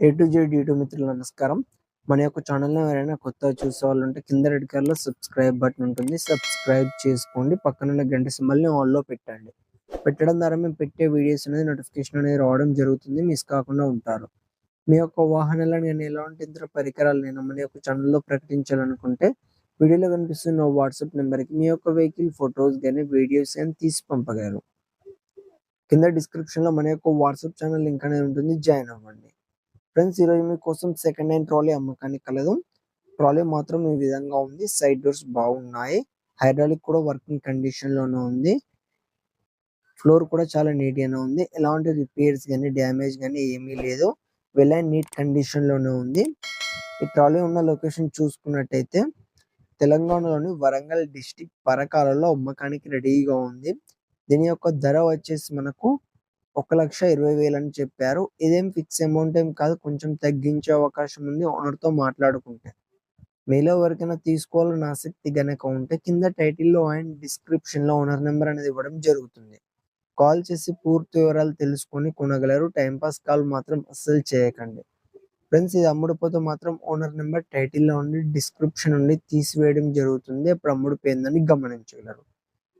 A to Z YouTube మిత్రులు నమస్కారం. మన యొక్క ఛానల్ని ఎవరైనా కొత్తగా చూసే వాళ్ళు ఉంటే కింద రెడ్ కలర్లో సబ్స్క్రైబ్ బటన్ ఉంటుంది. సబ్స్క్రైబ్ చేసుకోండి. పక్కన ఉన్న గంట సింబల్ని ఆన్లో పెట్టండి. పెట్టడం ద్వారా మేము పెట్టే వీడియోస్ అనేది నోటిఫికేషన్ అనేది రావడం జరుగుతుంది. మిస్ కాకుండా ఉంటారు. మీ యొక్క వాహనాలను నేను ఎలాంటి ఇతర పరికరాలు నేను మన యొక్క ఛానల్లో ప్రకటించాలనుకుంటే వీడియోలో కనిపిస్తున్న వాట్సాప్ నెంబర్కి మీ యొక్క వెహికల్ ఫొటోస్ కానీ వీడియోస్ కానీ తీసి పంపగలరు. కింద డిస్క్రిప్షన్లో మన యొక్క వాట్సాప్ ఛానల్ లింక్ అనేది ఉంటుంది. జాయిన్ అవ్వండి. ఫ్రెండ్స్ ఈరోజు మీకోసం సెకండ్ హ్యాండ్ ట్రాలీ అమ్మకానికి కలదు. ట్రాలీ మాత్రం ఈ విధంగా ఉంది. సైడ్ డోర్స్ బాగున్నాయి. హైడ్రాలిక్ కూడా వర్కింగ్ కండిషన్లోనే ఉంది. ఫ్లోర్ కూడా చాలా నీట్ గానే ఉంది. ఎలాంటి రిపేర్స్ కానీ డ్యామేజ్ కానీ ఏమీ లేదు. వెల్ అండ్ నీట్ కండిషన్లోనే ఉంది. ఈ ట్రాలీ ఉన్న లొకేషన్ చూసుకున్నట్టయితే తెలంగాణలోని వరంగల్ డిస్టిక్ పరకాలలో అమ్మకానికి రెడీగా ఉంది. దీని యొక్క ధర వచ్చేసి మనకు ఒక లక్ష ఇరవై వేలు అని చెప్పారు. ఇదేం ఫిక్స్ అమౌంట్ ఏం కాదు. కొంచెం తగ్గించే అవకాశం ఉంది. ఓనర్తో మాట్లాడుకుంటే. మీలో ఎవరికైనా తీసుకోవాలని ఆసక్తి గనక ఉంటే కింద టైటిల్లో అండ్ డిస్క్రిప్షన్లో ఓనర్ నెంబర్ అనేది ఇవ్వడం జరుగుతుంది. కాల్ చేసి పూర్తి వివరాలు తెలుసుకొని కొనగలరు. టైంపాస్ కాల్ మాత్రం అస్సలు చేయకండి. ఫ్రెండ్స్ ఇది అమ్ముడుపోతే మాత్రం ఓనర్ నెంబర్ టైటిల్లో ఉండి డిస్క్రిప్షన్ నుండి తీసివేయడం జరుగుతుంది. అప్పుడు అమ్ముడుపోయిందని గమనించగలరు.